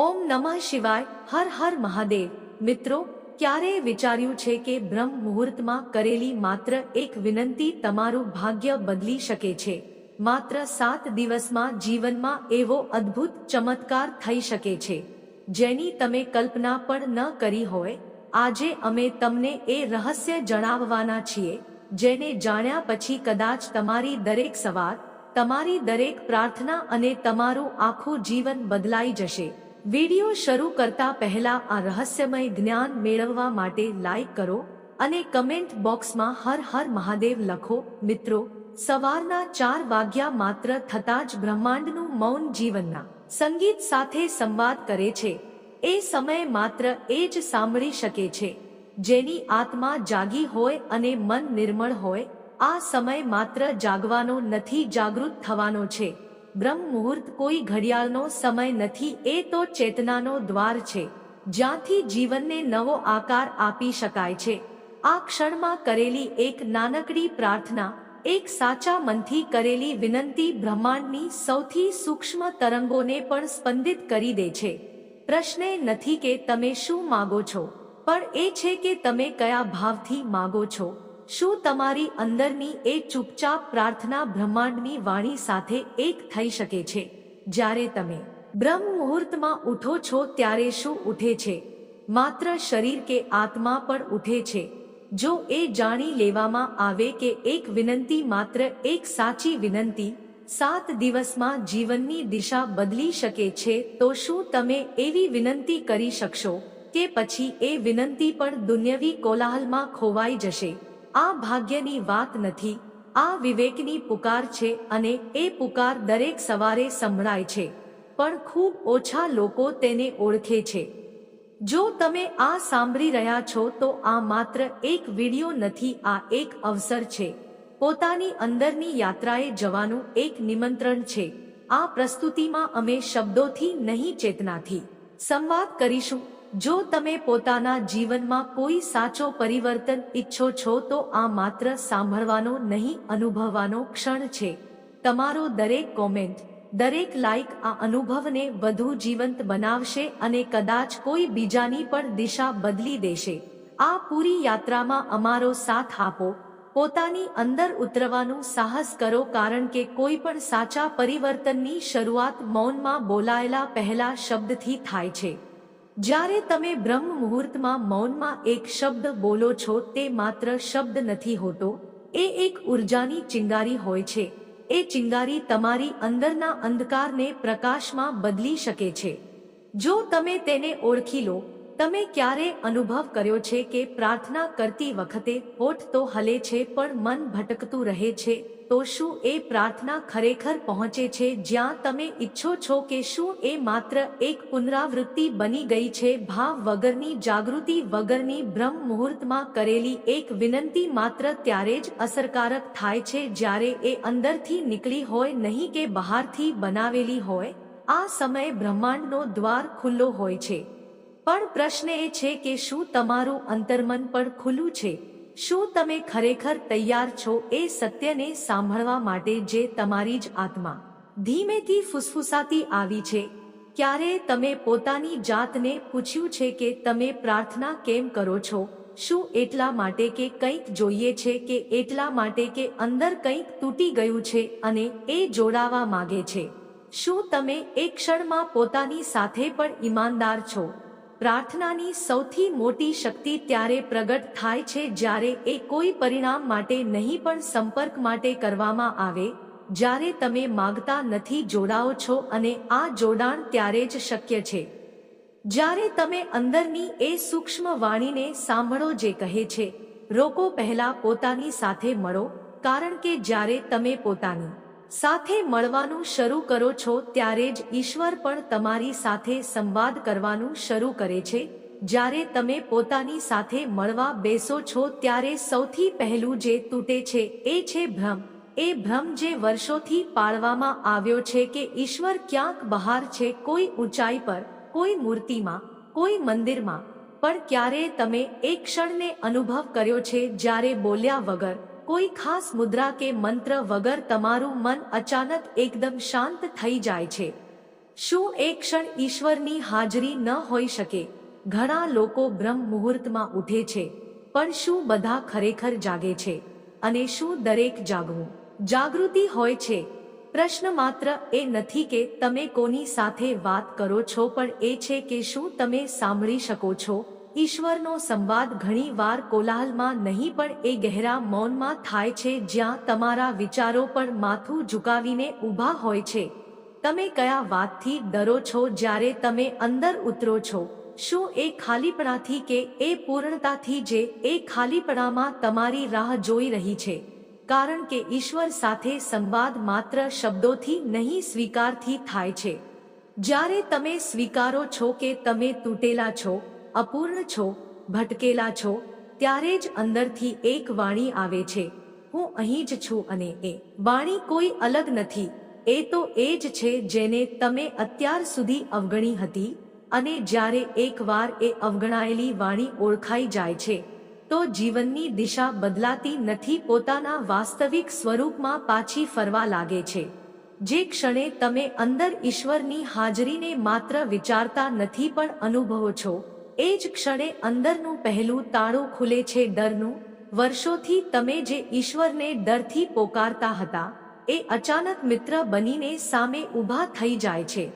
ઓમ નમઃ શિવાય, હર હર મહાદેવ. મિત્રો, ક્યારેય વિચાર્યું છે કે બ્રહ્મ મુહૂર્તમાં કરેલી માત્ર એક વિનંતી તમારું ભાગ્ય બદલી શકે છે? માત્ર સાત દિવસમાં જીવનમાં એવો અદ્ભુત ચમત્કાર થઈ શકે છે. જેની તમે કલ્પના પણ ન કરી હોય, આજે અમે તમને એ રહસ્ય જણાવવાના છીએ, જેને જાણ્યા પછી કદાચ તમારી દરેક સવાર, તમારી દરેક પ્રાર્થના અને તમારું આખું જીવન બદલાઈ જશે. વિડિયો શરૂ કરતા પહેલા આ રહસ્યમય જ્ઞાન મેળવવા માટે લાઈક કરો અને કમેન્ટ બોક્સમાં હર હર મહાદેવ લખો, મિત્રો, સવારના ચાર વાગ્યા માત્ર થતાં જ બ્રહ્માંડનું મૌન જીવનના સંગીત સાથે સંવાદ કરે છે. એ સમય માત્ર એ જ સાંભળી શકે છે. જેની આત્મા જાગી હોય અને મન નિર્મળ હોય, આ સમય માત્ર જાગવાનો નથી, જાગૃત થવાનો છે. બ્રહ્મ મુહૂર્ત કોઈ ઘડિયાળનો સમય નથી, એ તો ચેતનાનો દ્વાર છે, જ્યાંથી જીવનને નવો આકાર આપી શકાય છે. આ ક્ષણમાં કરેલી એક નાનકડી પ્રાર્થના, એક સાચા મનથી કરેલી વિનંતી બ્રહ્માંડની સૌથી સૂક્ષ્મ તરંગોને પણ સ્પંદિત કરી દે છે. પ્રશ્ન નથી કે તમે શું માગો છો, પણ એ છે કે તમે કયા ભાવથી માગો છો. શું તમારી અંદરની એ ચૂપચાપ પ્રાર્થના બ્રહ્માંડની વાણી સાથે એક થઈ શકે છે? જ્યારે તમે બ્રહ્મ મુહૂર્તમાં ઉઠો છો ત્યારે શું ઉઠે છે? માત્ર શરીર કે આત્મા પણ ઉઠે છે. જો એ જાણી લેવામાં આવે કે એક વિનંતી માત્ર એક સાચી વિનંતી, સાત દિવસમાં જીવનની દિશા બદલી શકે છે, તો શું તમે એવી વિનંતી કરી શકશો કે પછી એ વિનંતી પણ દુન્યવી કોલાહલમાં ખોવાઈ જશે? આ ભાગ્યની વાત નથી. આ વિવેકની પુકાર છે અને એ પુકાર દરેક સવારે સંભળાય છે. પણ ખૂબ ઓછા લોકો તેને ઓળખે છે. જો તમે આ સાંભળી રહ્યા છો તો આ માત્ર એક વિડિયો નથી, આ એક અવસર છે. પોતાની અંદરની યાત્રાએ જવાનું એક નિમંત્રણ છે. આ પ્રસ્તુતિમાં અમે શબ્દોથી નહીં ચેતનાથી. સંવાદ કરીશું. જો તમે પોતાના જીવનમાં કોઈ સાચો પરિવર્તન ઈચ્છો છો તો આ માત્ર સાંભળવાનો નહીં, અનુભવવાનો ક્ષણ છે. તમારો દરેક કોમેન્ટ, દરેક લાઇક આ અનુભવને વધુ જીવંત બનાવશે અને કદાચ કોઈ બીજાની પણ દિશા બદલી દેશે. આ પૂરી યાત્રામાં અમારો સાથ આપો. પોતાની અંદર ઉતરવાનું સાહસ કરો કારણ કે કોઈ પણ સાચા પરિવર્તનની શરૂઆત મૌનમાં બોલાયેલા પહેલા શબ્દથી થાય છે. જ્યારે તમે બ્રહ્મ મુહૂર્તમાં મૌનમાં એક શબ્દ બોલો છો, તે માત્ર શબ્દ નથી હોતો, એ એક ઉર્જાની ચિંગારી હોય છે. એ ચિંગારી તમારી અંદરના અંધકારને પ્રકાશમાં બદલી શકે છે. જો તમે તેને ઓળખી લો તમે ક્યારે અનુભવ કર્યો છે કે પ્રાર્થના કરતી વખતે હોઠ તો હલે છે પણ મન ભટકતું રહે છે? તો શું એ પ્રાર્થના ખરેખર પહોંચે છે? જ્યાં તમે ઈચ્છો છો કે શું એ માત્ર એક પુનરાવૃત્તિ બની ગઈ છે? ભાવ વગરની જાગૃતિ વગરની બ્રહ્મ મુહૂર્તમાં કરેલી એક વિનંતી માત્ર ત્યારે જ અસરકારક થાય છે જ્યારે એ અંદરથી નીકળી હોય નહીં કે બહારથી બનાવેલી હોય? આ સમયે બ્રહ્માંડનો દ્વાર ખુલ્લો હોય છે. પણ પ્રશ્ન એ છે કે શું તમારું અંતર્મન પણ ખુલ્લું છે? શું તમે ખરેખર તૈયાર છો એ સત્યને સાંભળવા માટે જે તમારી જ આત્મા ધીમેથી ફુસફુસાતી આવી છે? ક્યારે તમે પોતાની જાતને પૂછ્યું છે કે તમે પ્રાર્થના કેમ કરો છો? શું એટલા માટે કે કંઈક જોઈએ છે કે એટલા માટે કે અંદર કંઈક તૂટી ગયું છે અને એ જોડાવા માગે છે? શું તમે એક ક્ષણમાં પોતાની સાથે પણ ઈમાનદાર છો? પ્રાર્થનાની સૌથી મોટી શક્તિ ત્યારે પ્રગટ થાય છે જ્યારે એ કોઈ પરિણામ માટે નહીં પણ સંપર્ક માટે કરવામાં આવે, જ્યારે તમે માગતા નથી જોડાઓ છો અને આ જોડાણ ત્યારે જ શક્ય છે. જ્યારે તમે અંદરની એ સૂક્ષ્મ વાણીને સાંભળો જે કહે છે, રોકો પહેલા પોતાની સાથે મળો, કારણ કે જ્યારે તમે પોતાની સાથે મળવાનું શરૂ કરો છો ત્યારે જ ઈશ્વર પણ તમારી સાથે સંવાદ કરવાનું શરૂ કરે છે. જ્યારે તમે પોતાની સાથે મળવા બેસો છો ત્યારે સૌથી પહેલું જે તૂટે છે એ છે ભ્રમ. એ ભ્રમ જે વર્ષોથી પાળવામાં આવ્યો છે કે ઈશ્વર ક્યાંક બહાર છે કોઈ ઊંચાઈ પર, કોઈ મૂર્તિમાં, કોઈ મંદિરમાં. પણ ક્યારે તમે એક ક્ષણને અનુભવ કર્યો છે જ્યારે બોલ્યા વગર? કોઈ ખાસ મુદ્રા કે મંત્ર વગર તમારું મન અચાનક એકદમ શાંત થઈ જાય છે. શું એક ક્ષણ ઈશ્વરની હાજરી ન હોઈ શકે? ઘણા લોકો બ્રહ્મ મુહૂર્તમાં ઉઠે છે, પણ શું બધા ખરેખર જાગે છે? અને શું દરેક જાગવું? જાગૃતિ હોય છે. પ્રશ્ન માત્ર એ નથી કે તમે કોની સાથે વાત કરો છો, પણ એ છે કે શું તમે સાંભળી શકો છો? ઈશ્વરનો સંવાદ ઘણીવાર કોલાહલમાં નહીં પણ એ ગહેરા મૌનમાં થાય છે જ્યાં તમારા વિચારો પણ માથું ઝુકાવીને ઊભા હોય છે. તમે કયા વાતથી ડરો છો જ્યારે તમે અંદર ઉતરો છો? શું એ ખાલીપણાથી કે એ પૂર્ણતાથી જે એ ખાલીપણામાં તમારી રાહ જોઈ રહી છે? કારણ કે ઈશ્વર સાથે સંવાદ માત્ર શબ્દોથી નહીં, સ્વીકારથી થાય છે. જ્યારે તમે સ્વીકારો છો કે તમે તૂટેલા છો અપૂર્ણ છો, ભટકેલા છો, ત્યારે જ અંદરથી એક વાણી આવે છે, હું અહીં જ છું અને એ વાણી કોઈ અલગ નથી, એ તો એ જ છે જેને તમે અત્યાર સુધી અવગણી હતી, અને જ્યારે એકવાર એ અવગણાયેલી વાણી ઓળખાઈ જાય છે, તો જીવનની દિશા બદલાતી નથી, પોતાના વાસ્તવિક સ્વરૂપમાં પાછી ફરવા લાગે છે, જે ક્ષણે તમે અંદર ઈશ્વરની હાજરીને માત્ર વિચારતા નથી પણ અનુભવો છો એ જ ક્ષણે અંદરનું પહેલું તાળું ખુલે છે ડરનું. વર્ષોથી તમે જે ઈશ્વરને ડરથી પોકારતા હતા, એ અચાનક મિત્ર બનીને સામે ઊભા થઈ જાય છે.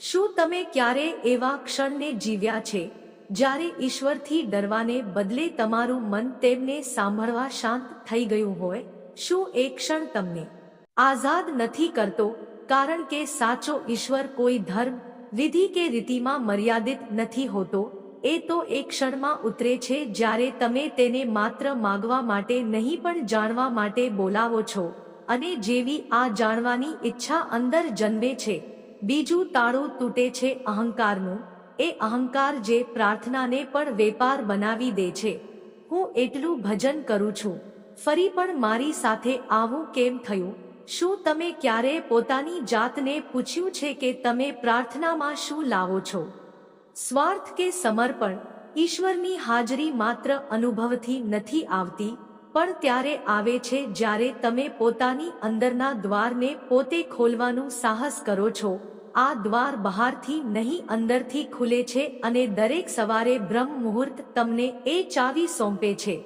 શું તમે ક્યારે એવા ક્ષણને જીવ્યા છે, જ્યારે ઈશ્વરથી ડરવાને બદલે તમારું મન તેમને સાંભળવા શાંત થઈ ગયું હોય? શું એ ક્ષણ તમને આઝાદ નથી કરતો, કારણ કે સાચો ઈશ્વર કોઈ ધર્મ, વિધિ કે રીતિમાં મર્યાદિત નથી હોતો? એ તો એક ક્ષણમાં ઉતરે છે જ્યારે તમે તેને માત્ર માગવા માટે નહીં પણ જાણવા માટે બોલાવો છો. અને જેવી આ જાણવાની ઈચ્છા અંદર જન્મે છે. બીજું તાળું તૂટે છે અહંકારનું. એ અહંકાર જે પ્રાર્થનાને પણ વેપાર બનાવી દે છે. હું એટલું ભજન કરું છું. ફરી પણ મારી સાથે આવું કેમ થયું? શું તમે ક્યારે પોતાની જાતને પૂછ્યું છે કે તમે પ્રાર્થનામાં શું લાવો છો? સ્વાર્થ કે સમર્પણ ઈશ્વરની હાજરી માત્ર અનુભવથી નથી આવતી, પણ ત્યારે આવે છે જ્યારે તમે પોતાની અંદરના દ્વારને પોતે ખોલવાનું સાહસ કરો છો. આ દ્વાર બહારથી નહીં, અંદરથી ખુલે છે અને દરેક સવારે બ્રહ્મ મુહૂર્ત તમને એ ચાવી સોંપે છે.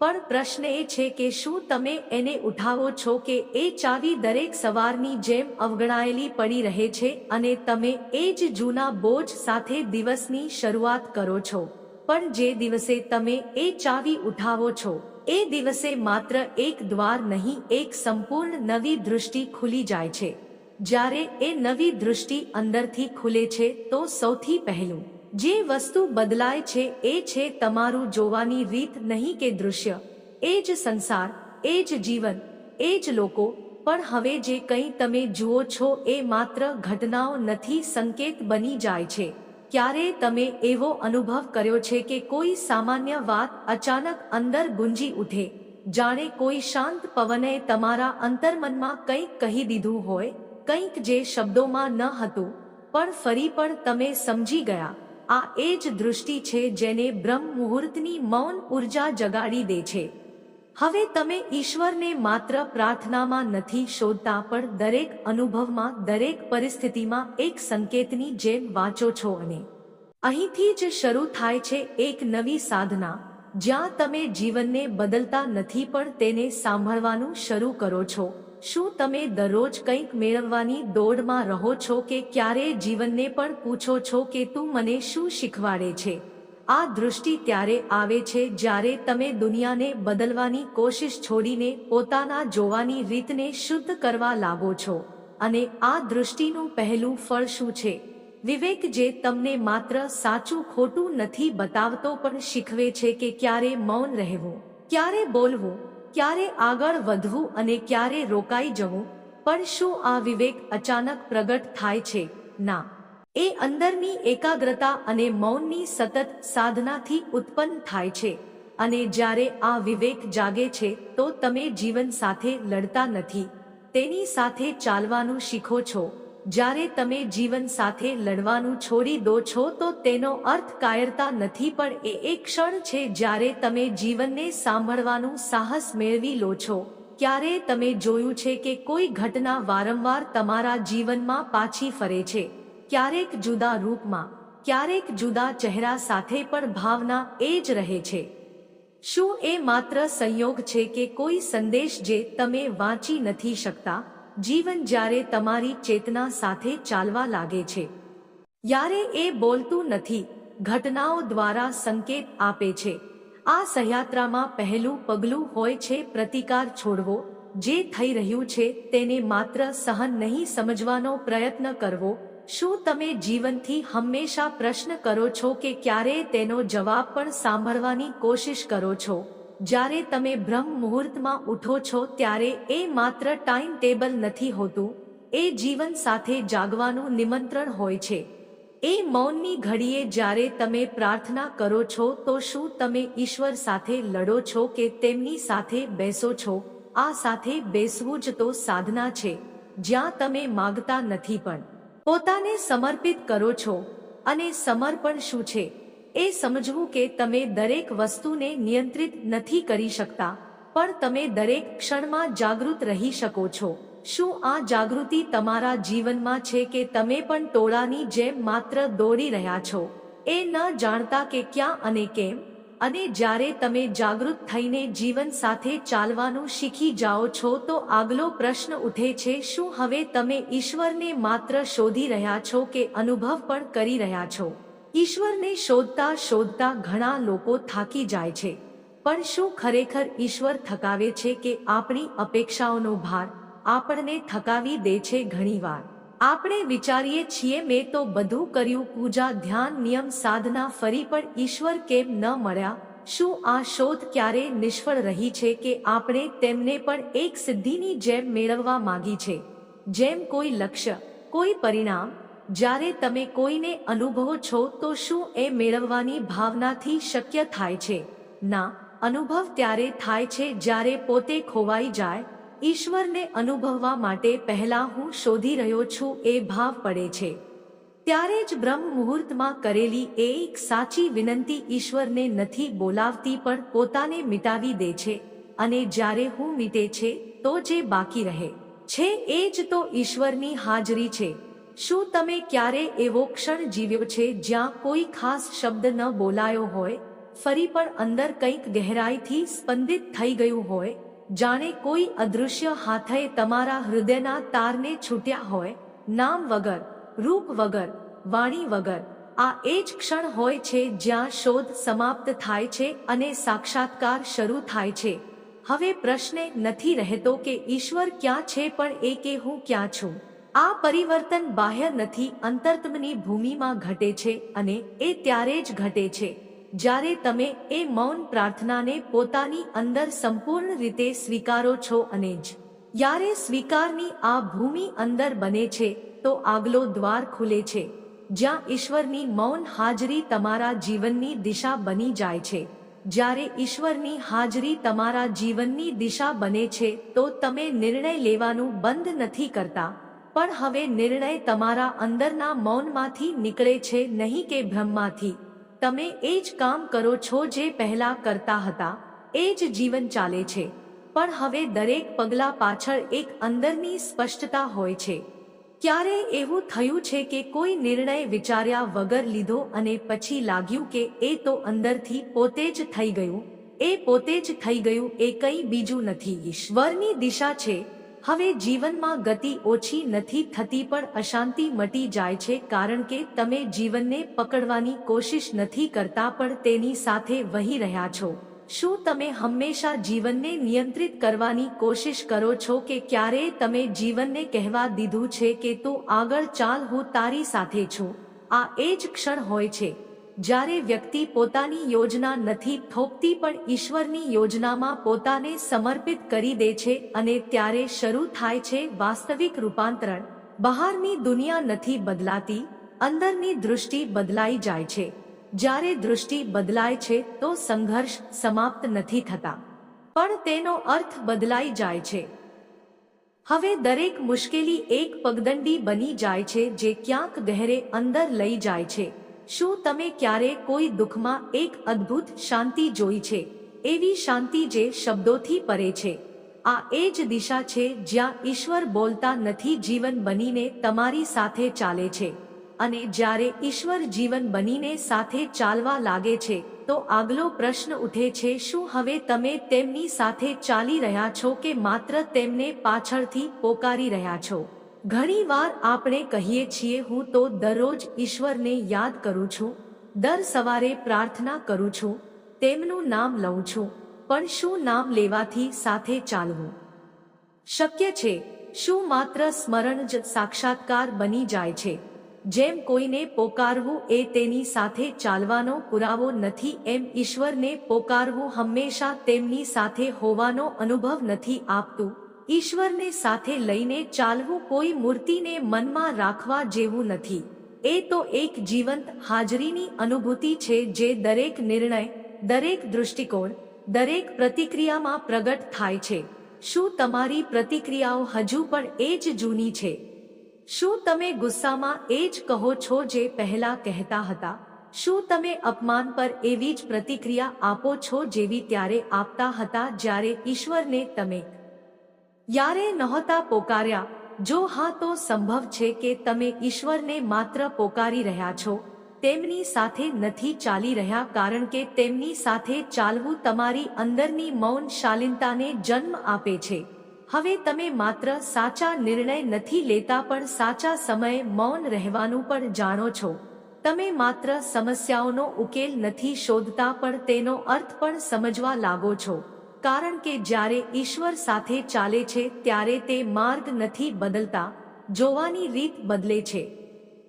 પણ પ્રશ્ન એ છે કે શું તમે એને ઉઠાવો છો કે એ ચાવી દરેક સવારની જેમ અવગણાયેલી પડી રહે છે અને તમે એ જ જૂના બોજ સાથે દિવસની શરૂઆત કરો છો? પણ જે દિવસે તમે એ ચાવી ઉઠાવો છો, એ દિવસે માત્ર એક દ્વાર નહીં, એક સંપૂર્ણ નવી દૃષ્ટિ ખુલી જાય છે. જ્યારે એ નવી દૃષ્ટિ અંદરથી ખુલે છે તો સૌથી પહેલું જે વસ્તુ બદલાય છે, એ છે તમારું જોવાની રીત નહીં કે દૃશ્ય. એ જ સંસાર, એ જ જીવન, એ જ લોકો, પણ હવે જે કંઈ તમે જુઓ છો, એ માત્ર ઘટનાઓ નથી, સંકેત બની જાય છે. ક્યારે તમે એવો અનુભવ કર્યો છે કે કોઈ સામાન્ય વાત અચાનક અંદર ગુંજી ઉઠે? જાણે કોઈ શાંત પવને તમારા અંતર્મનમાં કંઈક કહી દીધું હોય, કંઈક જે શબ્દોમાં ન હતું, પણ ફરી પણ તમે સમજી ગયા. આ એ જ દૃષ્ટિ છે જેને બ્રહ્મ મુહૂર્તની મૌન ઊર્જા જગાડી દે છે. હવે તમે ઈશ્વરને માત્ર પ્રાર્થનામાં નથી શોધતા, પણ દરેક અનુભવમાં, દરેક પરિસ્થિતિમાં એક સંકેતની જેમ વાંચો છો અને અહીંથી જ શરૂ થાય છે એક નવી સાધના. જ્યાં તમે જીવનને બદલતા નથી, પણ તેને સાંભળવાનું શરૂ કરો છો. શું તમે દરરોજ કંઈક મેળવવાની દોડમાં રહો છો કે ક્યારે? જીવનને પણ પૂછો છો કે તું મને શું શીખવાડે છે? આ દૃષ્ટિ ત્યારે આવે છે જ્યારે તમે દુનિયાને બદલવાની કોશિશ છોડીને પોતાના જોવાની રીતને શુદ્ધ કરવા લાગો છો. અને આ દૃષ્ટિનું પહેલું ફળ શું છે? વિવેક જે તમને માત્ર સાચું ખોટું નથી બતાવતો પણ શીખવે છે કે ક્યારે મૌન રહેવું, ક્યારે બોલવું ક્યારે આગળ વધવું અને ક્યારે રોકાઈ જવું? પણ શું આ વિવેક અચાનક પ્રગટ થાય છે? ના. એ અંદરની એકાગ્રતા અને મૌનની સતત સાધનાથી ઉત્પન્ન થાય છે. અને જ્યારે આ વિવેક જાગે છે, તો તમે જીવન સાથે લડતા નથી. તેની સાથે ચાલવાનું શીખો છો. જ્યારે તમે જીવન સાથે લડવાનું છોડી દો છો તો તેનો અર્થ કાયરતા નથી, પણ એ એક ક્ષણ છે જ્યારે તમે જીવનને સાંભળવાનું સાહસ મેળવી લો છો. ક્યારે તમે જોયું છે કે કોઈ ઘટના વારંવાર તમારા જીવનમાં પાછી ફરે છે? ક્યારેક જુદા રૂપમાં, ક્યારેક જુદા ચહેરા સાથે પણ ભાવના એ જ રહે છે. શું એ માત્ર સંયોગ છે કે કોઈ સંદેશ જે તમે વાંચી નથી શકતા? જીવન જ્યારે તમારી ચેતના સાથે ચાલવા લાગે છે. યારે એ બોલતું નથી, ઘટનાઓ દ્વારા સંકેત આપે છે. આ સહયાત્રામાં પહેલું પગલું હોય છે પ્રતિકાર છોડવો, જે થઈ રહ્યું છે તેને માત્ર સહન નહીં સમજવાનો પ્રયત્ન કરવો. શું તમે જીવનથી હંમેશા પ્રશ્ન કરો છો કે ક્યારે તેનો જવાબ પણ સાંભળવાની કોશિશ કરો છો? જ્યારે તમે બ્રહ્મ મુહૂર્તમાં ઉઠો છો ત્યારે એ માત્ર ટાઈમ ટેબલ નથી હોતું, એ જીવન સાથે જાગવાનું નિમંત્રણ હોય છે. એ મૌનની ઘડીએ જ્યારે તમે પ્રાર્થના કરો છો તો શું તમે ઈશ્વર સાથે લડો છો કે તેમની સાથે બેસો છો? આ સાથે બેસવું જ તો સાધના છે, જ્યાં તમે માગતા નથી પણ. પોતાને સમર્પિત કરો છો, અને સમર્પણ શું છે? એ સમજવું કે તમે દરેક વસ્તુને નિયંત્રિત નથી કરી શકતા, પણ તમે દરેક ક્ષણમાં જાગૃત રહી શકો છો. શું આ જાગૃતિ તમારા જીવનમાં છે કે તમે પણ ટોળાની જેમ માત્ર દોડી રહ્યા છો? એ ન જાણતા કે ક્યાં અને કેમ? અને જ્યારે તમે જાગૃત થઈને જીવન સાથે ચાલવાનું શીખી જાઓ છો તો આગલો પ્રશ્ન ઉઠે છે, શું હવે તમે ઈશ્વરને માત્ર શોધી રહ્યા છો કે અનુભવ પણ કરી રહ્યા છો? ઈશ્વરને શોધતા શોધતા ઘણા લોકો થાકી જાય છે. પણ શું ખરેખર ઈશ્વર થકાવે છે કે આપણી અપેક્ષાઓનો ભાર આપણને થકાવી દે છે ઘણીવાર? આપણે વિચારીએ છીએ, મેં તો બધું કર્યું, પૂજા, ધ્યાન, નિયમ, સાધના, ફરી પણ ઈશ્વર કેમ ન મળ્યા? શું આ શોધ ક્યારે નિષ્ફળ રહી છે કે આપણે તેમને પણ એક સિદ્ધિની જેમ મેળવવા માંગી છે? જેમ કોઈ લક્ષ્ય, કોઈ પરિણામ જ્યારે તમે કોઈને અનુભવો છો, તો શું એ મેળવવાની ભાવનાથી શક્ય થાય છે? ના, અનુભવ ત્યારે થાય છે જ્યારે પોતે ખોવાઈ જાય. ઈશ્વરને અનુભવવા માટે પહેલા હું શોધી રહ્યો છું, એ ભાવ પડે છે. ત્યારે જ બ્રહ્મ મુહૂર્તમાં કરેલી એક સાચી વિનંતી ઈશ્વરને નથી બોલાવતી, પણ પોતાને મિટાવી દે છે. અને જ્યારે હું મીટે છે, તો જે બાકી રહે છે, એ જ તો ઈશ્વરની હાજરી છે. શું તમે ક્યારે એવો ક્ષણ જીવ્યો છે જ્યાં કોઈ ખાસ શબ્દ ન બોલાયો હોય? ફરી પણ અંદર કંઈક ગહેરાઈથી સ્પંદિત થઈ ગયું હોય? જાણે કોઈ અદૃશ્ય હાથે તમારા હૃદયના તારને છૂટ્યા હોય? નામ વગર, રૂપ વગર, વાણી વગર, આ એ જ ક્ષણ હોય છે જ્યાં શોધ સમાપ્ત થાય છે અને સાક્ષાત્કાર શરૂ થાય છે. હવે પ્રશ્ન નથી રહેતો કે ઈશ્વર ક્યાં છે પણ એ કે હું ક્યાં છું? આ પરિવર્તન બાહ્ય નથી, અંતર્તમની ભૂમિમાં ઘટે છે અને એ ત્યારે જ ઘટે છે. જ્યારે તમે એ મૌન પ્રાર્થનાને પોતાની અંદર સંપૂર્ણ રીતે સ્વીકારો છો અને જ. યારે સ્વીકારની આ ભૂમિ અંદર બને છે, તો આગલો દ્વાર ખુલે છે. જ્યાં ઈશ્વરની મૌન હાજરી તમારા જીવનની દિશા બની જાય છે. જ્યારે ઈશ્વરની હાજરી તમારા જીવનની દિશા બને છે, તો તમે નિર્ણય લેવાનું બંધ નથી કરતા. પણ હવે નિર્ણય તમારા અંદરના મૌનમાંથી નીકળે છે, નહીં કે ભ્રમમાંથી. તમે એ જ કામ કરો છો જે પહેલા કરતા હતા, એ જ જીવન ચાલે છે. પણ હવે દરેક પગલા પાછળ એક અંદરની સ્પષ્ટતા હોય છે. ક્યારે એવું થયું છે કે કોઈ નિર્ણય વિચાર્યા વગર લીધો અને પછી લાગ્યું કે એ તો અંદરથી પોતે જ થઈ ગયું, એ પોતે જ થઈ ગયું, એ કંઈ બીજું નથી. ઈશ્વરની દિશા છે હવે જીવનમાં ગતિ ઓછી નથી થતી પણ અશાંતિ મટી જાય છે કારણ કે તમે જીવનને પકડવાની કોશિશ નથી કરતા પણ તેની સાથે વહી રહ્યા છો. શું તમે હંમેશા જીવનને નિયંત્રિત કરવાની કોશિશ કરો છો કે ક્યારે તમે જીવનને કહેવા દીધું છે કે તું આગળ ચાલ, હું તારી સાથે છું? આ એ જ ક્ષણ હોય છે. જ્યારે વ્યક્તિ પોતાની યોજના નથી, થોપતી પણ ઈશ્વરની યોજનામાં પોતાને સમર્પિત કરી દે છે અને ત્યારે શરૂ થાય છે વાસ્તવિક રૂપાંતરણ. બહારની દુનિયા નથી બદલાતી, અંદરની દૃષ્ટિ બદલાઈ જાય છે. જ્યારે દૃષ્ટિ બદલાય છે તો સંઘર્ષ સમાપ્ત નથી થતા. પણ તેનો અર્થ બદલાઈ જાય છે. હવે દરેક મુશ્કેલી એક પગદંડી બની જાય છે જે ક્યાંક ગહેરે અંદર લઈ જાય છે. શું તમે ક્યારે કોઈ દુઃખમાં એક અદ્ભુત શાંતિ જોઈ છે? એવી શાંતિ જે શબ્દોથી પરે છે. આ એ જ દિશા છે જ્યાં ઈશ્વર બોલતા નથી જીવન બનીને તમારી સાથે ચાલે છે. અને જ્યારે ઈશ્વર જીવન બનીને સાથે ચાલવા લાગે છે, તો આગલો પ્રશ્ન ઉઠે છે, શું હવે તમે તેમની સાથે ચાલી રહ્યા છો કે માત્ર તેમને પાછળથી પોકારી રહ્યા છો? ઘણીવાર આપણે કહીએ છીએ, હું તો દરરોજ ઈશ્વરને યાદ કરું છું, દર સવારે પ્રાર્થના કરું છું, તેમનું નામ લઉં છું, પણ શું નામ લેવાથી સાથે ચાલવું? શક્ય છે, શું માત્ર સ્મરણ જ સાક્ષાત્કાર બની જાય છે, જેમ કોઈને પોકારવું એ તેની સાથે ચાલવાનો પુરાવો નથી, એમ ઈશ્વરને પોકારવું હંમેશા તેમની સાથે હોવાનો અનુભવ નથી આપતું. ઈશ્વરને સાથે લઈને ચાલવું કોઈ મૂર્તિને મનમાં રાખવા જેવું નથી. એ તો એક જીવંત હાજરીની અનુભૂતિ છે જે દરેક નિર્ણય, દરેક દૃષ્ટિકોણ, દરેક પ્રતિક્રિયામાં પ્રગટ થાય છે. શું તમારી પ્રતિક્રિયાઓ હજુ પણ એ જ જૂની છે? શું તમે ગુસ્સામાં એ જ કહો છો જે પહેલા કહેતા હતા? શું તમે અપમાન પર એવી જ પ્રતિક્રિયા આપો છો જેવી ત્યારે આપતા હતા જ્યારે ઈશ્વરને તમે યારે નહોતા પોકાર્યા. જો હા તો સંભવ છે કે તમે ઈશ્વરને માત્ર પોકારી રહ્યા છો. તેમની સાથે નથી ચાલી રહ્યા કારણ કે તેમની સાથે ચાલવું તમારી અંદરની મૌન શાલીનતાને જન્મ આપે છે. હવે તમે માત્ર સાચા નિર્ણય નથી લેતા પણ સાચા સમયે મૌન રહેવાનું પણ જાણો છો. તમે માત્ર સમસ્યાઓનો ઉકેલ નથી શોધતા પણ તેનો અર્થ પણ સમજવા લાગો છો. કારણ કે જ્યારે ઈશ્વર સાથે ચાલે છે, ત્યારે તે માર્ગ નથી બદલતા, જોવાની રીત બદલે છે.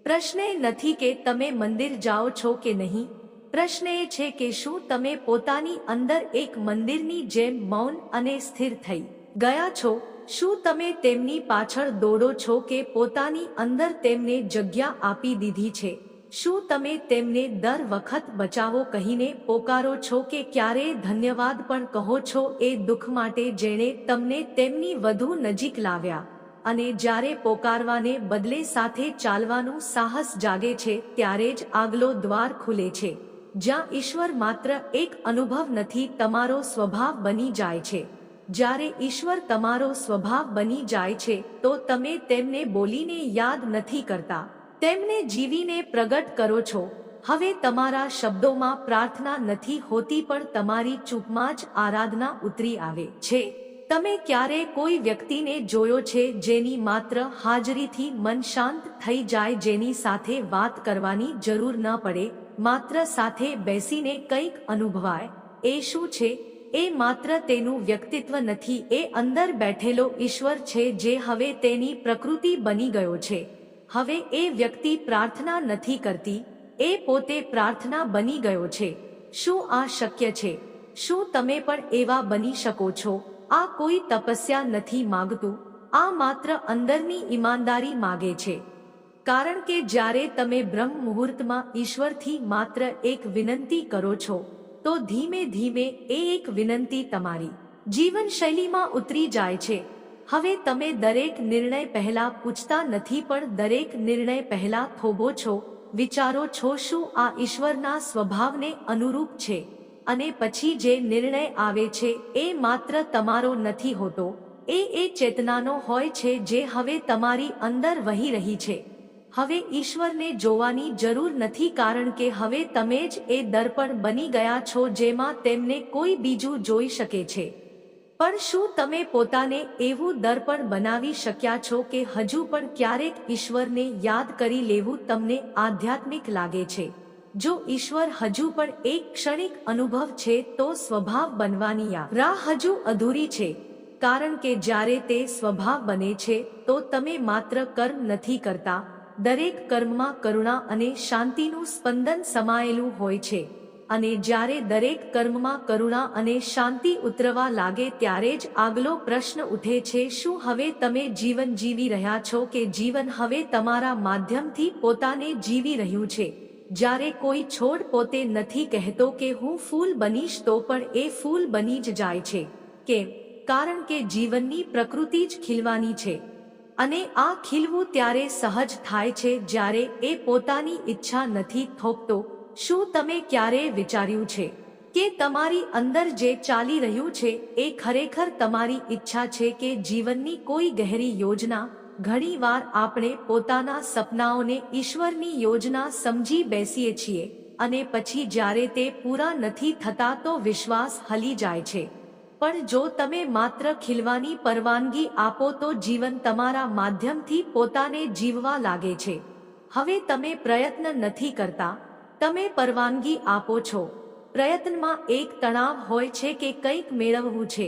પ્રશ્ન એ નથી કે તમે મંદિર જાઓ છો કે નહીં. પ્રશ્ન એ છે કે શું તમે પોતાની અંદર એક મંદિરની જેમ મૌન અને સ્થિર થઈ ગયા છો? શું તમે તેમની પાછળ દોડો છો કે પોતાની અંદર તેમને જગ્યા આપી દીધી છે? શું તમે તેમને દર વખત બચાવો કહીને પોકારો છો કે ક્યારે ધન્યવાદ પણ કહો છો એ દુઃખ માટે જેણે તમને તેમની વધુ નજીક લાવ્યા? અને જ્યારે પોકારવાને બદલે સાથે ચાલવાનું સાહસ જાગે છે, ત્યારે જ આગલો દ્વાર ખુલે છે. જ્યાં ઈશ્વર માત્ર એક અનુભવ નથી, તમારો સ્વભાવ બની જાય છે. જ્યારે ઈશ્વર તમારો સ્વભાવ બની જાય છે, તો તમે તેમને બોલીને યાદ નથી કરતા. તેમને જીવીને પ્રગટ કરો છો. હવે તમારા શબ્દોમાં પ્રાર્થના નથી હોતી પણ તમારી ચૂપમાં જ આરાધના ઉતરી આવે છે. તમે ક્યારે કોઈ વ્યક્તિને જોયો છે જેની માત્ર હાજરીથી મન શાંત થઈ જાય જેની સાથે વાત કરવાની જરૂર ન પડે, માત્ર સાથે બેસીને કંઈક અનુભવાય? એ શું છે? એ માત્ર તેનું વ્યક્તિત્વ નથી, એ અંદર બેઠેલો ઈશ્વર છે જે હવે તેની પ્રકૃતિ બની ગયો છે. હવે એ વ્યક્તિ પ્રાર્થના નથી કરતી, એ પોતે પ્રાર્થના બની ગયો છે. શું આ શક્ય છે? શું તમે પણ એવા બની શકો છો? આ કોઈ તપસ્યા નથી માગતું, આ માત્ર અંદરની ઈમાનદારી માગે છે. કારણ કે જ્યારે તમે બ્રહ્મ મુહૂર્તમાં ઈશ્વરથી માત્ર એક વિનંતી કરો છો, તો ધીમે ધીમે એ એક વિનંતી તમારી જીવનશૈલીમાં ઉતરી જાય છે. હવે તમે દરેક નિર્ણય પહેલા પૂછતા નથી પણ દરેક નિર્ણય પહેલા થોભો છો, વિચારો છો શું આ ઈશ્વરના સ્વભાવને અનુરૂપ છે, અને પછી જે નિર્ણય આવે છે એ માત્ર તમારો નથી હોતો, એ એ ચેતનાનો હોય છે જે હવે તમારી અંદર વહી રહી છે. હવે ઈશ્વરને જોવાની જરૂર નથી કારણ કે હવે તમે જ એ દર્પણ બની ગયા છો જેમાં તેમને કોઈ બીજું જોઈ શકે છે. પણ શું તમે પોતાને એવું દર્પણ બનાવી શક્યા છો કે હજુ પણ ક્યારેક ઈશ્વરને યાદ કરી લેવું તમને આધ્યાત્મિક લાગે છે? જો ઈશ્વર હજુ પણ એક ક્ષણિક અનુભવ છે તો સ્વભાવ બનવાની આ રાહ હજુ અધૂરી છે. કારણ કે જ્યારે તે સ્વભાવ બને છે, તો તમે માત્ર કર્મ નથી કરતા. દરેક કર્મમાં કરુણા અને શાંતિનું સ્પંદન સમાયેલું હોય છે. અને જ્યારે દરેક કર્મમાં કરુણા અને શાંતિ ઉતરવા લાગે ત્યારે જ આગલો પ્રશ્ન ઉઠે છે, શું હવે તમે જીવન જીવી રહ્યા છો કે જીવન હવે તમારા માધ્યમથી પોતાને જીવી રહ્યું છે? જ્યારે કોઈ છોડ પોતે નથી કહેતો કે હું ફૂલ બનીશ તો પણ એ ફૂલ બની જ જાય છે. કેમ? કારણ કે જીવનની પ્રકૃતિ જ ખીલવાની છે. અને આ ખીલવું ત્યારે સહજ થાય છે જ્યારે એ પોતાની ઈચ્છા નથી થોપતો. શું તમે ક્યારેય વિચાર્યું છે કે તમારી અંદર જે ચાલી રહ્યું છે એ ખરેખર તમારી ઈચ્છા છે કે જીવનની કોઈ ગહેરી યોજના? ઘણીવાર આપણે પોતાના સપનાઓને ઈશ્વરની યોજના સમજી બેસીએ છીએ અને પછી જ્યારે તે પૂરા નથી થતા તો વિશ્વાસ હલી જાય છે. પણ જો તમે માત્ર ખીલવાની પરવાનગી આપો તો જીવન તમારા માધ્યમથી પોતાને જીવવા લાગે છે. હવે તમે પ્રયત્ન નથી કરતા તમે પરવાનગી આપો છો. પ્રયત્નમાં એક તણાવ હોય છે કે કંઈક મેળવવું છે.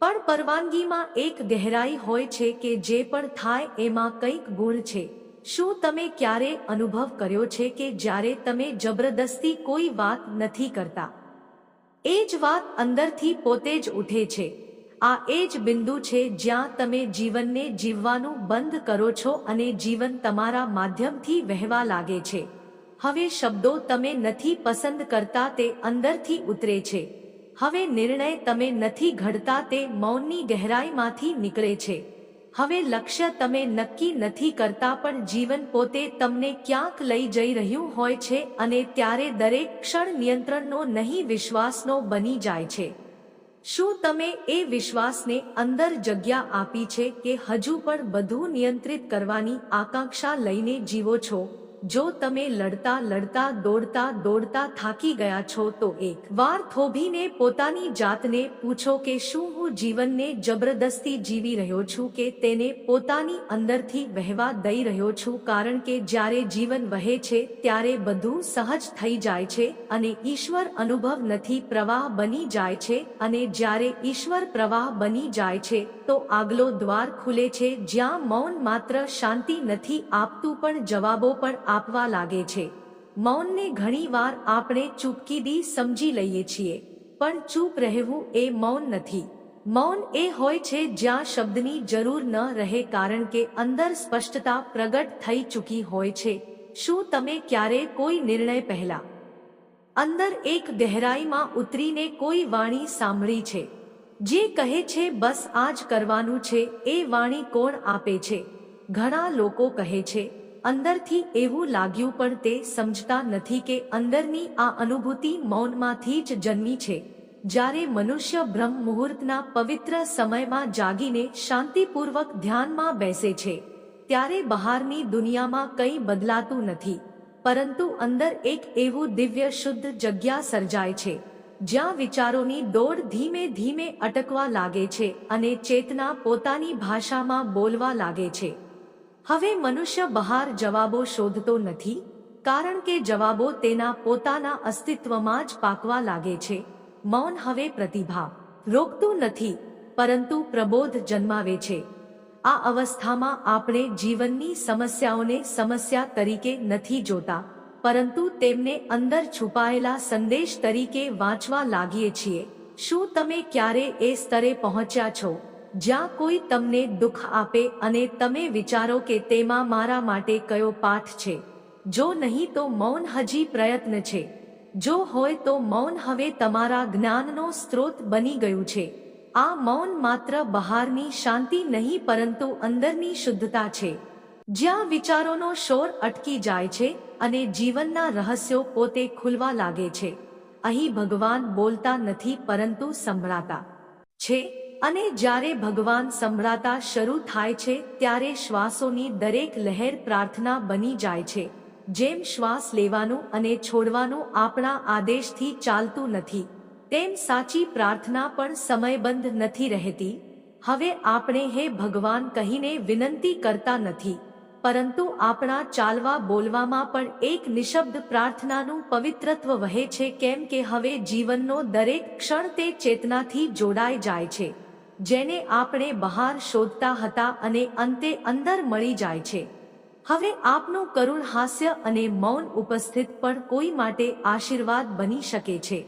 પણ પરવાનગીમાં એક ગહેરાઈ હોય છે કે જે પણ થાય એમાં કંઈક ગુણ છે. શું તમે ક્યારે અનુભવ કર્યો છે કે જ્યારે તમે જબરદસ્તી કોઈ વાત નથી કરતા? એ જ વાત અંદરથી પોતે જ ઉઠે છે. આ એ જ બિંદુ છે જ્યાં તમે જીવનને જીવવાનું બંધ કરો છો અને જીવન તમારા માધ્યમથી વહેવા લાગે છે. હવે શબ્દો તમે નથી પસંદ કરતા તે અંદરથી ઉતરે છે. હવે નિર્ણય તમે નથી ઘડતા તે મૌનની ગહેરાઈમાંથી નીકળે છે. હવે લક્ષ્ય તમે નક્કી નથી કરતા પણ જીવન પોતે તમને ક્યાંક લઈ જઈ રહ્યું હોય છે અને ત્યારે દરેક ક્ષણ નિયંત્રણનો નહીં વિશ્વાસનો બની જાય છે. શું તમે એ વિશ્વાસને અંદર જગ્યા આપી છે કે હજુ પણ બધું નિયંત્રિત કરવાની આકાંક્ષા લઈને જીવો છો? જો તમે લડતા લડતા, દોડતા દોડતા થાકી ગયા છો તો એક વાર થોભીને પોતાની જાતને પૂછો કે શું હું જીવનને જબરદસ્તી જીવી રહ્યો છું કે તેને પોતાની અંદરથી વહેવા દઈ રહ્યો છું? કારણ કે જ્યારે જીવન વહે છે, ત્યારે બધું સહજ થઈ જાય છે અને ઈશ્વર અનુભવ નથી, પ્રવાહ બની જાય છે અને જ્યારે ઈશ્વર પ્રવાહ બની જાય છે, તો આગલો દ્વાર ખુલે છે. જ્યાં મૌન માત્ર શાંતિ નથી આપતું પણ જવાબો પણ આપવા લાગે છે. મૌનને ઘણીવાર આપણે ચૂપકીદી સમજી લઈએ છીએ, પણ ચૂપ રહેવું એ મૌન નથી. મૌન એ હોય છે જ્યાં શબ્દની જરૂર ન રહે કારણ કે અંદર સ્પષ્ટતા પ્રગટ થઈ ચૂકી હોય છે. શું તમે ક્યારે કોઈ નિર્ણય પહેલા? અંદર એક ગહેરાઈમાં ઉતરીને કોઈ વાણી સાંભળી છે. જે કહે છે, બસ આ જ કરવાનું છે એ વાણી કોણ આપે છે? ઘણા લોકો કહે છે અંદરથી એવું લાગ્યું પણ તે સમજતા નથી કે અંદરની આ અનુભૂતિ મૌનમાંથી જ જન્મી છે. જ્યારે મનુષ્ય બ્રહ્મ મુહૂર્તના પવિત્ર સમયમાં જાગીને શાંતિપૂર્વક ધ્યાનમાં બેસે છે, ત્યારે બહારની દુનિયામાં કંઈ બદલાતું નથી. પરંતુ અંદર એક એવું દિવ્ય શુદ્ધ જગ્યા સર્જાય છે, જ્યાં વિચારોની દોડ ધીમે ધીમે અટકવા લાગે છે અને ચેતના પોતાની ભાષામાં બોલવા લાગે છે. હવે મનુષ્ય બહાર જવાબો શોધતો નથી, કારણ કે જવાબો તેના પોતાના અસ્તિત્વમાં જ પાકવા લાગે છે. મૌન હવે પ્રતિભા. રોકતું નથી, પરંતુ પ્રબોધ જન્માવે છે. આ અવસ્થામાં આપણે જીવનની સમસ્યાઓને સમસ્યા તરીકે નથી જોતા, પરંતુ તેમને અંદર છુપાયેલા સંદેશ તરીકે વાંચવા લાગીએ છીએ. શું તમે ક્યારે એ સ્તરે પહોંચ્યા છો? જ્યાં કોઈ તમને દુઃખ આપે અને તમે વિચારો કે તેમાં મારા માટે કયો પાઠ છે. જો નહીં તો મૌન હજી પ્રયત્ન છે. જો હોય તો મૌન હવે તમારા જ્ઞાનનો સ્ત્રોત બની ગયું છે. આ મૌન માત્ર બહારની શાંતિ નહીં પરંતુ અંદરની શુદ્ધતા છે. જ્યાં વિચારોનો શોર અટકી જાય છે અને જીવનના રહસ્યો પોતે ખુલવા લાગે છે. અહીં ભગવાન બોલતા નથી પરંતુ સંભળાતા છે. અને જ્યારે ભગવાન સંભળાતા શરૂ થાય છે, ત્યારે શ્વાસોની દરેક લહેર પ્રાર્થના બની જાય છે. જેમ શ્વાસ લેવાનું અને છોડવાનું આપણા આદેશથી ચાલતું નથી, તેમ સાચી પ્રાર્થના પણ સમયબંધ નથી રહેતી. હવે આપણે હે ભગવાન કહીને વિનંતી કરતા નથી, પરંતુ આપણા ચાલવા બોલવામાં પણ એક નિશબ્દ પ્રાર્થનાનું પવિત્રત્વ વહે છે, કેમ કે હવે જીવનનો દરેક ક્ષણ તે ચેતનાથી જોડાઈ જાય છે. જેને આપણે બહાર શોધતા હતા અને અંતે અંદર મળી જાય છે. હવે આપનું કરુણ હાસ્ય અને મૌન ઉપસ્થિત પણ કોઈ માટે આશીર્વાદ બની શકે છે.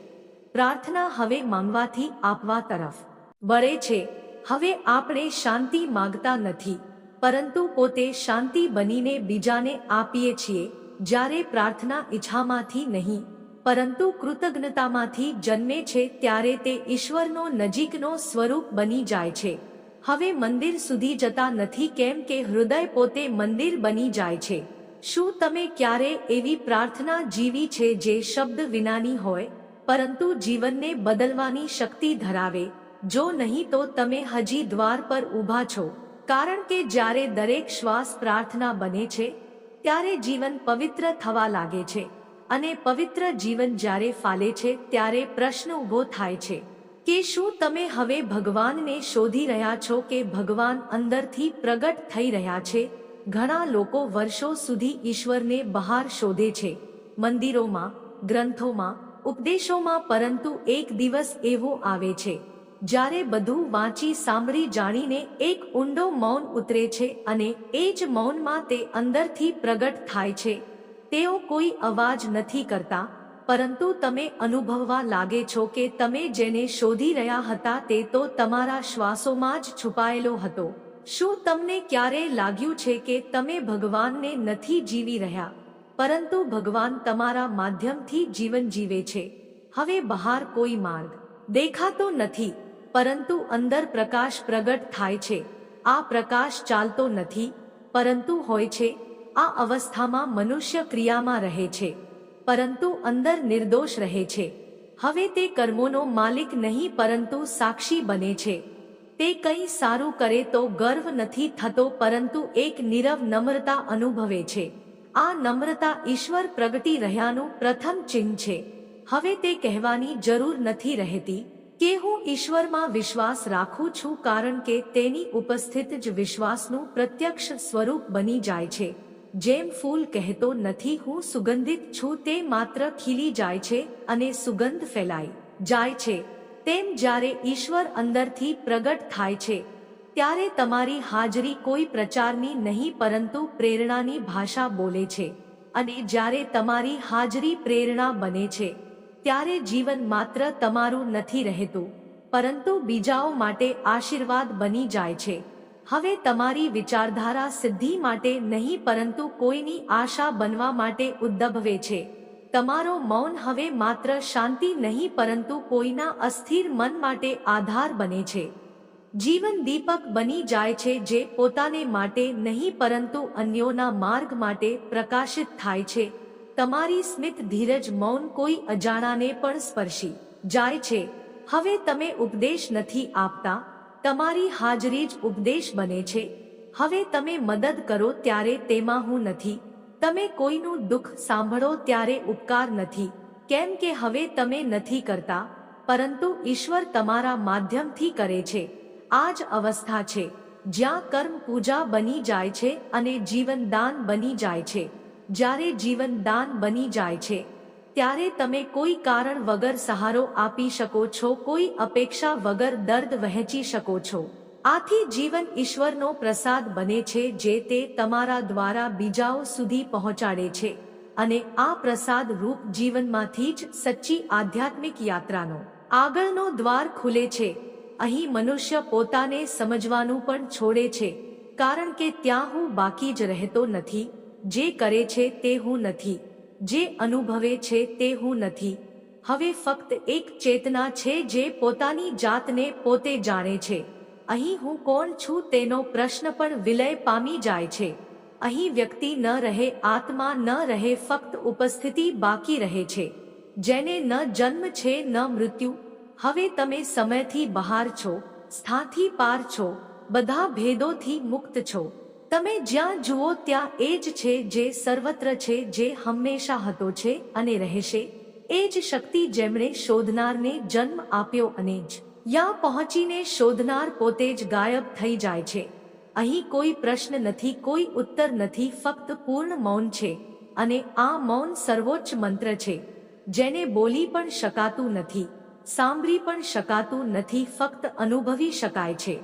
પ્રાર્થના હવે માંગવાથી આપવા તરફ. વળે છે, હવે આપણે શાંતિ માંગતા નથી, પરંતુ પોતે શાંતિ બનીને બીજાને આપીએ છીએ, જ્યારે પ્રાર્થના ઈચ્છામાંથી નહીં. પરંતુ કૃતજ્ઞતામાંથી જન્મે છે ત્યારે તે ઈશ્વરનો નજીકનો સ્વરૂપ બની જાય છે. હવે મંદિર સુધી જતા નથી કેમ કે હૃદય પોતે મંદિર બની જાય છે. શું તમે ક્યારે એવી પ્રાર્થના જીવી છે જે શબ્દ વિનાની હોય? પરંતુ જીવનને બદલવાની શક્તિ ધરાવે. જો નહીં તો તમે હજી દ્વાર પર ઊભા છો. કારણ કે જ્યારે દરેક શ્વાસ પ્રાર્થના બને છે, ત્યારે જીવન પવિત્ર થવા લાગે છે. અને પવિત્ર જીવન જ્યારે ફાલે છે, ત્યારે પ્રશ્ન ઊભો થાય છે કે શું તમે હવે ભગવાનને શોધી રહ્યા છો કે ભગવાન અંદરથી પ્રગટ થઈ રહ્યા છે? ઘણા લોકો વર્ષો સુધી ઈશ્વરને બહાર શોધે છે. મંદિરોમાં, ગ્રંથોમાં, ઉપદેશોમાં પરંતુ એક દિવસ એવો આવે છે જ્યારે બધું વાંચી સાંભળી જાણીને એક ઊંડો મૌન ઉતરે છે અને એ જ મૌનમાં તે અંદરથી પ્રગટ થાય છે. તેઓ કોઈ અવાજ નથી કરતા, પરંતુ તમે અનુભવવા લાગે છો કે તમે જેને શોધી રહ્યા હતા તે તો તમારા શ્વાસોમાં જ છુપાયેલો હતો. શું તમને ક્યારે લાગ્યું છે કે તમે ભગવાનને નથી જીવી રહ્યા? પરંતુ ભગવાન તમારા માધ્યમથી જીવન જીવે છે. હવે બહાર કોઈ માર્ગ દેખાતો નથી, પરંતુ અંદર પ્રકાશ પ્રગટ થાય છે. આ પ્રકાશ ચાલતો નથી, પરંતુ હોય છે આ અવસ્થામાં મનુષ્ય ક્રિયામાં રહે છે, પરંતુ અંદર નિર્દોષ રહે છે. હવે તે કર્મોનો માલિક નહીં પરંતુ સાક્ષી બને છે. તે કંઈ સારું કરે તો ગર્વ નથી થતો પરંતુ એક નીરવ નમ્રતા અનુભવે છે. આ નમ્રતા ઈશ્વર પ્રગટી રહ્યાનું પ્રથમ ચિહ્ન છે. હવે તે કહેવાની જરૂર નથી રહેતી કે હું ઈશ્વરમાં વિશ્વાસ રાખું છું કારણ કે તેની ઉપસ્થિત જ વિશ્વાસનું પ્રત્યક્ષ સ્વરૂપ બની જાય છે. જેમ ફૂલ કહેતો નથી હું સુગંધિત છું તે માત્ર ખીલી જાય છે અને સુગંધ ફેલાઈ જાય છે. તેમ જ્યારે ઈશ્વર અંદરથી પ્રગટ થાય છે, ત્યારે તમારી હાજરી કોઈ પ્રચારની નહીં પરંતુ પ્રેરણાની ભાષા બોલે છે. અને જ્યારે તમારી હાજરી પ્રેરણા બને છે, ત્યારે જીવન માત્ર તમારું નથી રહેતું, પરંતુ બીજાઓ માટે આશીર્વાદ બની જાય છે. હવે તમારી વિચારધારા સિદ્ધિ માટે નહીં, પરંતુ કોઈની આશા બનવા માટે ઉદ્દભવે છે. તમારો મૌન હવે માત્ર શાંતિ નહીં, પરંતુ કોઈના અસ્થિર મન માટે આધાર બને છે. જીવન દીપક બની જાય છે જે પોતાને માટે નહીં, પરંતુ અન્યોના માર્ગ માટે પ્રકાશિત થાય છે. તમારી સ્મિત ધીરજ મૌન કોઈ અજાણાને પણ સ્પર્શી જાય છે. હવે તમે ઉપદેશ નથી આપતા. તમારી હાજરી જ ઉપદેશ બને છે. હવે તમે મદદ કરો ત્યારે તેમાં હું નથી. તમે કોઈનું દુઃખ સાંભળો ત્યારે ઉપકાર નથી. કેમ કે હવે તમે નથી કરતા, પરંતુ ઈશ્વર તમારા માધ્યમથી કરે છે. આ જ અવસ્થા છે. જ્યાં કર્મ પૂજા બની જાય છે અને જીવનદાન બની જાય છે. જ્યારે જીવનદાન બની જાય છે ત્યારે તમે કોઈ કારણ વગર સહારો આપી શકો છો, કોઈ અપેક્ષા વગર દર્દ વહેંચી શકો છો. આથી જીવન ઈશ્વરનો પ્રસાદ બને છે, જે તે તમારા દ્વારા બીજાઓ સુધી પહોંચાડે છે. અને આ પ્રસાદ રૂપ જીવનમાંથી જ સચ્ચી આધ્યાત્મિક યાત્રાનો, આગળનો દ્વાર ખુલે છે. અહીં મનુષ્ય પોતાને સમજવાનું પણ છોડે છે. કારણ કે ત્યાં હું બાકી જ રહેતો નથી, જે કરે છે તે હું નથી. જે અનુભવે છે તે હું નથી. હવે ફક્ત એક ચેતના છે જે પોતાની જાતને પોતે જાણે છે. અહીં હું કોણ છું તેનો પ્રશ્ન પણ વિલય પામી જાય છે. અહીં વ્યક્તિ ન રહે, આત્મા ન રહે, ફક્ત ઉપસ્થિતિ બાકી રહે છે. જેને ન જન્મ છે, ન મૃત્યુ. હવે તમે સમયથી બહાર છો, સ્થાથી પાર છો, બધા ભેદોથી મુક્ત છો. તમે જ્યાં જુઓ ત્યાં એ જ છે જે સર્વત્ર છે, જે હંમેશા હતો છે અને રહેશે. એ જ શક્તિ જેમણે શોધનારને જન્મ આપ્યો અને જ યા પહોંચીને શોધનાર પોતે જ ગાયબ થઈ જાય છે. અહીં કોઈ પ્રશ્ન નથી, કોઈ ઉત્તર નથી, ફક્ત પૂર્ણ મૌન છે અને આ મૌન સર્વોચ્ચ મંત્ર છે. જેને બોલી પણ શકાતું નથી, સાંભળી પણ શકાતું નથી, ફક્ત અનુભવી શકાય છે.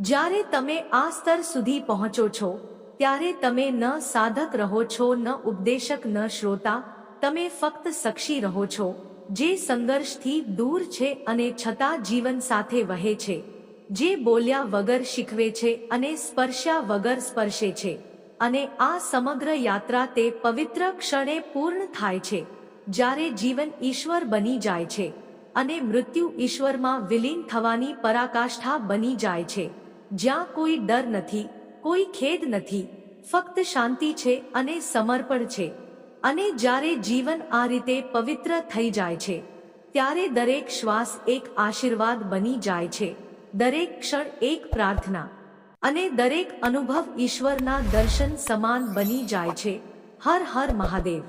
જ્યારે તમે આ સ્તર સુધી પહોંચો છો, ત્યારે તમે ન સાધક રહો છો, ન ઉપદેશક, ન શ્રોતા. તમે ફક્ત સક્ષી રહો છો, જે સંઘર્ષથી દૂર છે અને છતાં જીવન સાથે વહે છે. જે બોલ્યા વગર શીખવે છે અને સ્પર્શ્યા વગર સ્પર્શે છે. અને આ સમગ્ર યાત્રા તે પવિત્ર ક્ષણે પૂર્ણ થાય છે. જ્યારે જીવન ઈશ્વર બની જાય છે, અને મૃત્યુ ઈશ્વરમાં વિલીન થવાની પરાકાષ્ઠા બની જાય છે. જ્યાં કોઈ ડર નથી, કોઈ ખેદ નથી, ફક્ત શાંતિ છે અને સમર્પણ છે. અને જ્યારે જીવન આ રીતે પવિત્ર થઈ જાય છે, ત્યારે દરેક શ્વાસ એક આશીર્વાદ બની જાય છે. દરેક ક્ષણ એક પ્રાર્થના. અને દરેક અનુભવ ઈશ્વરના દર્શન સમાન બની જાય છે. હર હર મહાદેવ.